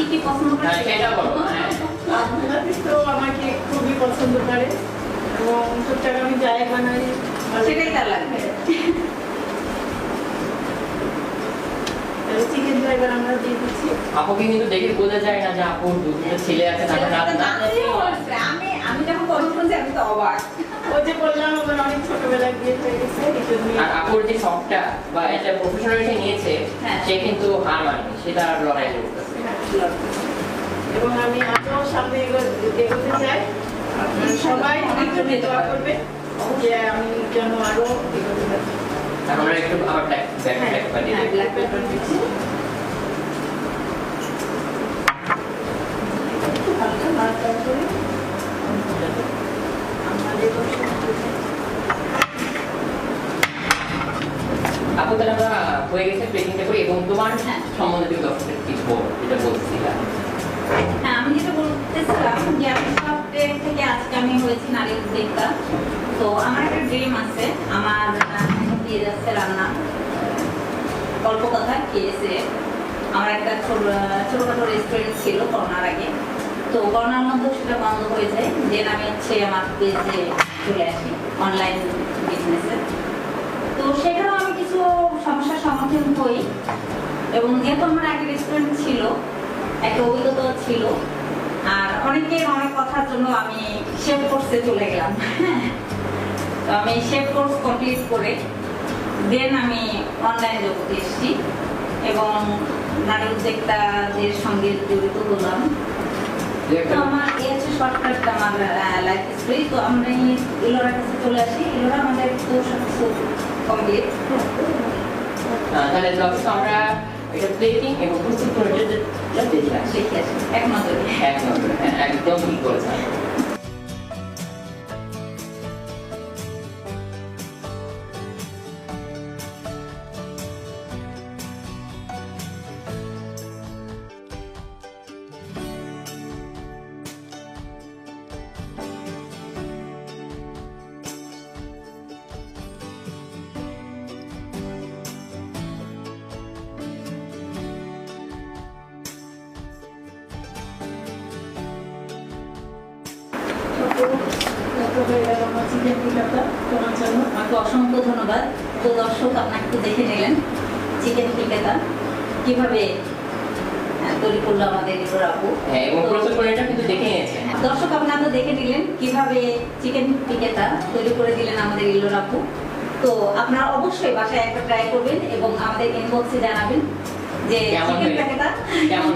নাতি কি পছন্দ করে হ্যাঁ, সেটা বলো, হ্যাঁ। তো আমাকে খুবই পছন্দ করে এবং টুকটাক আমি যাই বানাই। সেটাই তার লাগবে। চিকেন ড্রাইভার আমরা দিয়ে দিচ্ছি। আপুকে কিন্তু দেখে বোঝা যায় না যে আপুর দুটো ছেলে আছে না আমি আমি যখন কথা শুনছি আমি তো অবাক। ও যে বললাম আমার অনেক ছোটবেলায় বিয়ে হয়ে গেছে এই জন্য আর আপুর যে শখটা বা একটা প্রফেশনালিটি নিয়েছে হ্যাঁ। সে কিন্তু হার মানেনি সে তার লড়াই করতেছে এবং আমি আরও সামনে এগো- এগোতে চাই। সবাই দোয়া করবে যে আমি যেন আরও এগোতে পারি। আমরা একটু আবার ব্ল্যাক ব্ল্যাক ব্ল্যাক আপু তাহলে আমরা হয়ে গেছে প্লেটিংটা করি এবং তোমার। সম্বন্ধে তুমি দর্শকদের কিছু বলো যেটা বলছিলাম হ্যাঁ আমি যেটা বলতেছিলাম যে আমি সফটওয়্যার থেকে আজকে আমি হয়েছি নারী উদ্যোক্তা। তো আমার একটা ড্রিম আছে, আমার দিয়ে যাচ্ছে রান্না। গল্প কথা কেসে আমার একটা ছোট, ছোটখাটো রেস্টুরেন্ট ছিল করোনার আগে। তো করোনার মধ্যে সেটা বন্ধ হয়ে যায়। দেন আমি হচ্ছে আমার পেজে চলে আসি অনলাইন বিজনেসে তো সেখানেও আমি কিছু সমস্যার সম্মুখীন হই। এবং যেহেতু আমার আগে রেস্টুরেন্ট ছিল একটা অভিজ্ঞতা ছিল আর অনেকের অনেক কথার জন্য আমি শেফ কোর্সে চলে গেলাম। তো আমি শেফ কোর্স কমপ্লিট করে দেন আমি অনলাইন জগতে এসেছি। এবং নারী উদ্যোক্তাদের সঙ্গে জড়িত হলাম। তো আমার এই হচ্ছে শর্টকাট আমার লাইফ স্টোরি তো আমরা এই ইলোরার কাছে চলে আসি। ইলোরা আমাদের তো সব কমপ্লিট তাহলে দর্শক আমরা এটা প্লেটিং এবং প্রস্তুত করে যে যা দেখে আসি দেখে আসি এক নজরে এক হ্যাঁ একদম ঠিক বলেছেন তো দর্শক একটু দেখে নিলেন টিকেটা কীভাবে হ্যাঁ আপনারা তো দেখে নিলেন কীভাবে চিকেন টিকেটা তৈরি করে দিলেন আমাদের ইলোর আপু তো আপনারা অবশ্যই বাসায় একবার ট্রাই করবেন এবং আমাদের ইনবক্সে জানাবেন যে চিকেন কেমন